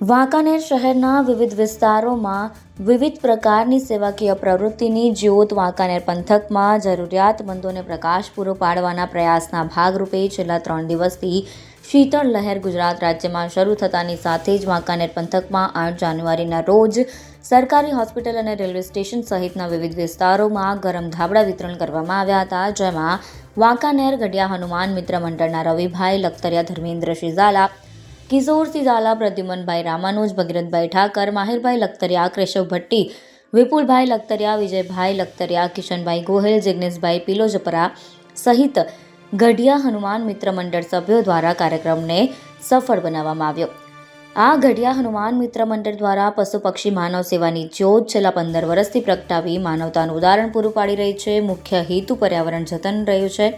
વાંકાનેર શહેરના વિવિધ વિસ્તારોમાં વિવિધ પ્રકારની સેવાકીય પ્રવૃત્તિની જ્યોત વાંકાનેર પંથકમાં જરૂરિયાતમંદોને પ્રકાશ પૂરો પાડવાના પ્રયાસના ભાગરૂપે છેલ્લા ત્રણ દિવસથી શીતળ લહેર ગુજરાત રાજ્યમાં શરૂ થતાની સાથે જ વાંકાનેર પંથકમાં આઠ જાન્યુઆરીના રોજ સરકારી હોસ્પિટલ અને રેલવે સ્ટેશન સહિતના વિવિધ વિસ્તારોમાં ગરમ ધાબળા વિતરણ કરવામાં આવ્યા હતા, જેમાં વાંકાનેર ગઢિયા હનુમાન મિત્ર મંડળના રવિભાઈ લખતરિયા ધર્મેન્દ્ર ઝાલા કિશોરસિંહ ઝાલા, પ્રદ્યુમનભાઈ રામાનુજ, ભગીરથભાઈ ઠાકર, માહિરભાઈ લખતરિયા, કેશવ ભટ્ટી, વિપુલભાઈ લખતરિયા, વિજયભાઈ લખતરિયા, કિશનભાઈ ગોહિલ, જિગ્નેશભાઈ પિલોજપરા સહિત ગઢિયા હનુમાન મિત્ર મંડળ સભ્યો દ્વારા કાર્યક્રમને સફળ બનાવવામાં આવ્યો. આ ગઢિયા હનુમાન મિત્ર મંડળ દ્વારા પશુ પક્ષી માનવ સેવાની જ્યોત છેલ્લા પંદર વર્ષથી પ્રગટાવી માનવતાનું ઉદાહરણ પૂરું પાડી રહી છે. મુખ્ય હેતુ પર્યાવરણ જતન રહ્યું છે.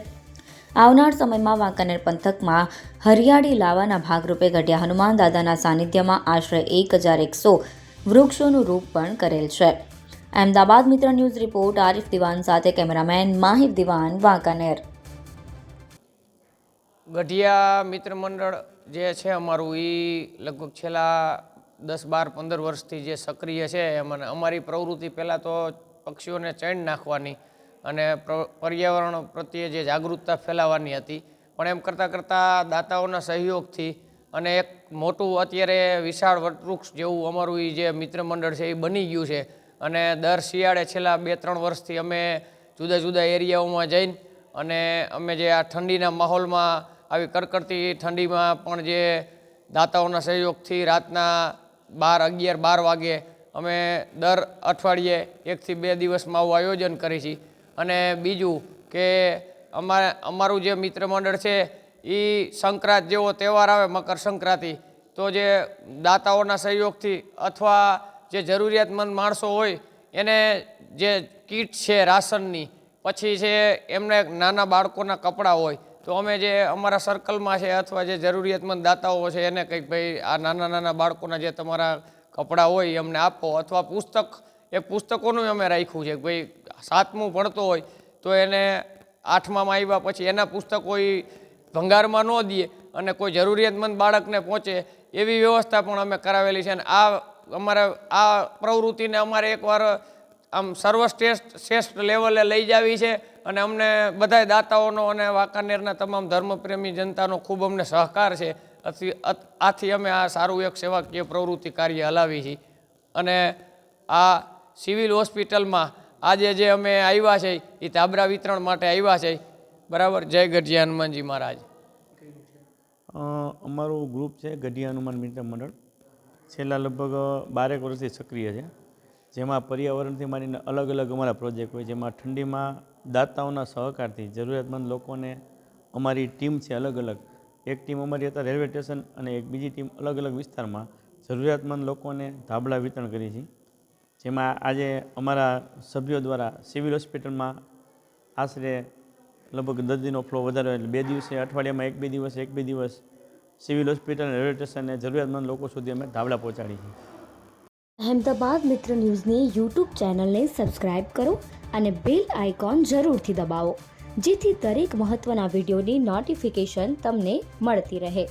આવનાર સમયમાં વાંકાનેર પંથકમાં હરિયાળી લાવવાના ભાગરૂપે ગઢિયા હનુમાન દાદાના સાનિધ્યમાં આશરે એક હજાર એકસો વૃક્ષોનું રૂપ પણ કરેલ છે. અમદાવાદ મિત્ર ન્યૂઝ રિપોર્ટ, આરિફ દિવાન સાથે કેમેરામેન માહિર દિવાન, વાંકાનેર. ગઢિયા મિત્ર મંડળ જે છે અમારું એ લગભગ છેલ્લા દસ, બાર, પંદર વર્ષથી જે સક્રિય છે, એમાં અમારી પ્રવૃત્તિ પહેલાં તો પક્ષીઓને ચેણ નાખવાની અને પર્યાવરણ પ્રત્યે જે જાગૃતતા ફેલાવવાની હતી. પણ એમ કરતાં કરતાં દાતાઓના સહયોગથી અને એક મોટું અત્યારે વિશાળ વટવૃક્ષ જેવું અમારું જે મિત્ર મંડળ છે એ બની ગયું છે. અને દર શિયાળે છેલ્લા બે ત્રણ વર્ષથી અમે જુદા જુદા એરિયાઓમાં જઈને અને અમે જે આ ઠંડીના માહોલમાં આવી કડકડતી ઠંડીમાં પણ જે દાતાઓના સહયોગથી રાતના બાર, અગિયાર, બાર વાગે અમે દર અઠવાડિયે એકથી બે દિવસમાં આવું આયોજન કરીએ છીએ અને બીજું કે અમારે, અમારું જે મિત્ર મંડળ છે એ સંક્રાંત જેવો તહેવાર આવે, મકર સંક્રાંતિ, તો જે દાતાઓના સહયોગથી અથવા જે જરૂરિયાતમંદ માણસો હોય, એને જે કીટ છે રાશનની, પછી છે એમને નાના બાળકોના કપડાં હોય, તો અમે જે અમારા સર્કલમાં છે અથવા જે જરૂરિયાતમંદ દાતાઓ છે, એને કંઈક ભાઈ આ નાના નાના બાળકોના જે તમારા કપડાં હોય, એ અમને આપો અથવા પુસ્તક એક પુસ્તકોનું અમે રાખ્યું છે કે ભાઈ સાતમું ભણતો હોય તો એને આઠમામાં આવ્યા પછી એના પુસ્તકો એ ભંગારમાં ન દઈએ અને કોઈ જરૂરિયાતમંદ બાળકને પહોંચે એવી વ્યવસ્થા પણ અમે કરાવેલી છે અને આ અમારે, આ પ્રવૃત્તિને અમારે એકવાર આમ સર્વશ્રેષ્ઠ, શ્રેષ્ઠ લેવલે લઈ જાવી છે અને અમને બધાય દાતાઓનો અને વાંકાનેરના તમામ ધર્મપ્રેમી જનતાનો ખૂબ અમને સહકાર છે. આથી અમે આ સારું એક સેવાકીય પ્રવૃત્તિ કાર્ય હલાવી છીએ અને આ સિવિલ હોસ્પિટલમાં આજે જે અમે આવ્યા છે, એ તાબરા વિતરણ માટે આવ્યા છે. બરાબર? જય ગઢિયા હનુમાનજી મહારાજ. અમારું ગ્રુપ છે ગઢિયા હનુમાન મિત્ર મંડળ. છેલ્લા લગભગ બારેક વર્ષથી સક્રિય છે. જેમાં પર્યાવરણથી માંડીને અલગ અલગ અમારા પ્રોજેક્ટ હોય, જેમાં ઠંડીમાં દાતાઓના સહકારથી જરૂરિયાતમંદ લોકોને અમારી ટીમ છે અલગ અલગ. એક ટીમ અમારી હતા રેલવે સ્ટેશન અને એક બીજી ટીમ અલગ અલગ વિસ્તારમાં જરૂરિયાતમંદ લોકોને ધાબળા વિતરણ કરી છે. જેમાં આજે અમારા સભ્યો દ્વારા સિવિલ હોસ્પિટલમાં આશરે લગભગ દર્દીનો ફ્લો વધારે એટલે બે દિવસે અઠવાડિયામાં એક બે દિવસ, એક બે દિવસ સિવિલ હોસ્પિટલ રેલવે સ્ટેશનને જરૂરિયાતમંદ લોકો સુધી અમે ધાબળા પહોંચાડી છે. અહેમદાબાદ મિત્ર ન્યૂઝની યુટ્યુબ ચેનલને સબસ્ક્રાઇબ કરો અને બેલ આઇકોન જરૂરથી દબાવો, જેથી દરેક મહત્ત્વના વિડીયોની નોટિફિકેશન તમને મળતી રહે.